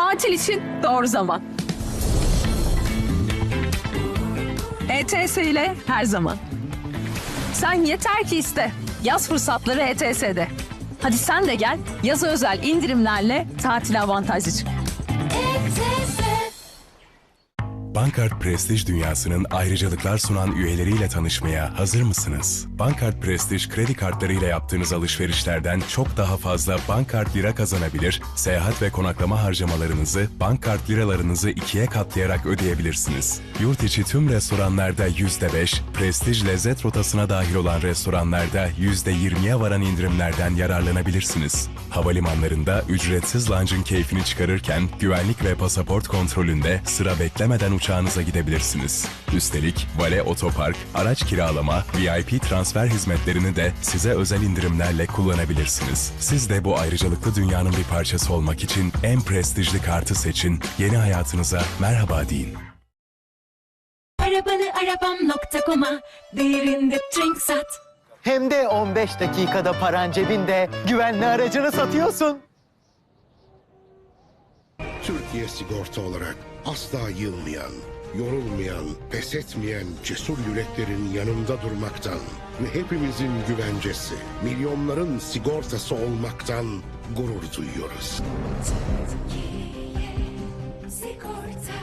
Tatil için doğru zaman. ETS ile her zaman. Sen yeter ki iste. Yaz fırsatları ETS'de. Hadi sen de gel. Yaza özel indirimlerle tatil avantajlı çık. Bankart Prestij dünyasının ayrıcalıklar sunan üyeleriyle tanışmaya hazır mısınız? Bankart Prestij kredi kartlarıyla yaptığınız alışverişlerden çok daha fazla Bankart lira kazanabilir, seyahat ve konaklama harcamalarınızı Bankart liralarınızı ikiye katlayarak ödeyebilirsiniz. Yurt içi tüm restoranlarda %5, Prestij lezzet rotasına dahil olan restoranlarda %20'ye varan indirimlerden yararlanabilirsiniz. Havalimanlarında ücretsiz lounge'ın keyfini çıkarırken güvenlik ve pasaport kontrolünde sıra beklemeden uçağınıza gidebilirsiniz. Üstelik vale otopark, araç kiralama, VIP transfer hizmetlerini de size özel indirimlerle kullanabilirsiniz. Siz de bu ayrıcalıklı dünyanın bir parçası olmak için en prestijli kartı seçin, yeni hayatınıza merhaba deyin. Arabanı arabam.com'a değerinde trink sat. Hem de 15 dakikada paran cebinde güvenli aracını satıyorsun. Türkiye sigorta olarak asla yılmayan, yorulmayan, pes etmeyen cesur yüreklerin yanında durmaktan ve hepimizin güvencesi, milyonların sigortası olmaktan gurur duyuyoruz. Türkiye, sigorta.